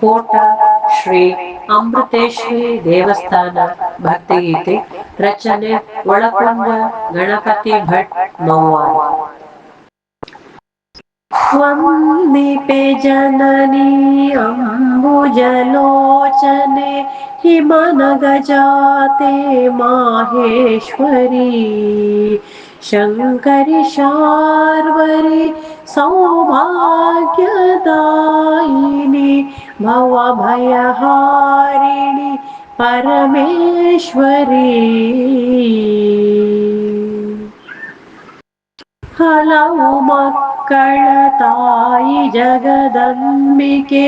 ಕೋಟ ಶ್ರೀ ಅಮೃತೇಶ್ವರಿ ದೇವಸ್ಥಾನ ಭಕ್ತಿಗೀತೆ ರಚನೆ ಒಳಕೊಂಡ ಗಣಪತಿ ಭಟ್ ಮೌವಾರ್ वन्दिपे जननी अम्बुजलोचने हिमनगजाते माहेश्वरी शङ्करि शार्वरि सौभाग्यदायिनि भवभयहारिणि परमेश्वरी ಹಲವು ಮಕ್ಕಳ ತಾಯಿ ಜಗದಂಬಿಕೆ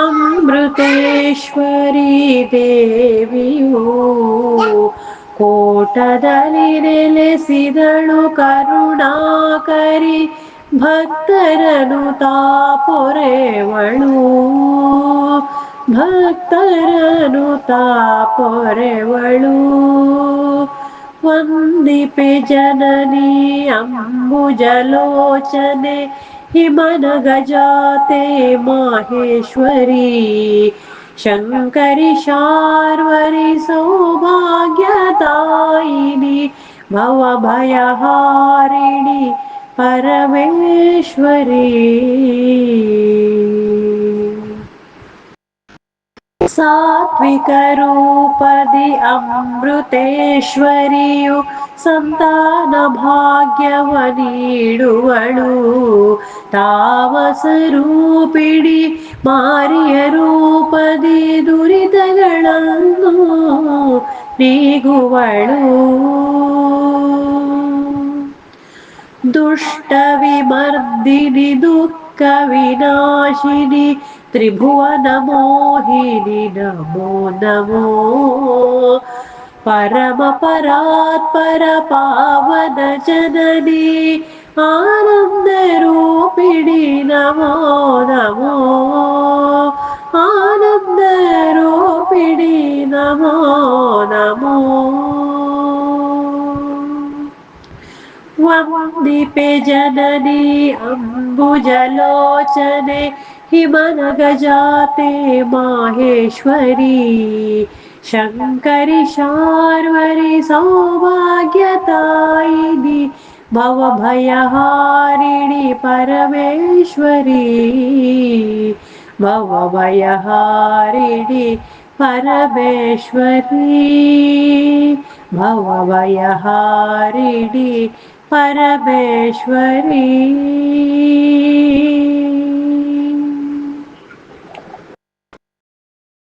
ಅಮೃತೇಶ್ವರಿ ದೇವಿಯು ಕೋಟದಲ್ಲಿ ನೆಲೆಸಿದಳು ಕರುಣಾಕರಿ ಭಕ್ತರನು ತಾಪೊರೆವಳು ಭಕ್ತರನು ತಾಪೊರೆವಳು ವಂದಿಪೆ ಜನನಿ ಅಂಬುಜಲೋಚನೆ ಹಿಮನಗಜಾತೆ ಮಾಹೇಶ್ವರಿ ಶಂಕರಿ ಶಾರ್ವರಿ ಸೌಭಾಗ್ಯದಾಯಿನಿ ಭವಭಯಹಾರಿಣಿ परमेश्वरे सात्विकरूपदि अमृतेश्वरियु सन्तानभाग्यवनीडुवळु तावसरूपिणि मारिय रूपदि दुरितगळन्नु ನೀಗುವಳು दुष्टविमर्दिनि दुःखविनाशिनि त्रिभुवनमोहिनि नमो नमो परमपरात्परपावनजननि आनन्दरूपिणि नमो नमो वन्दीपे जननी अम्बुजलोचने हिमनगजाते माहेश्वरी। शङ्करि शार्वरि सौभाग्यतायिनि भवभयहारिणि परमेश्वरी। भवभयहारिणि परमेश्वरी। भवभयहारिणि परमेश्वरी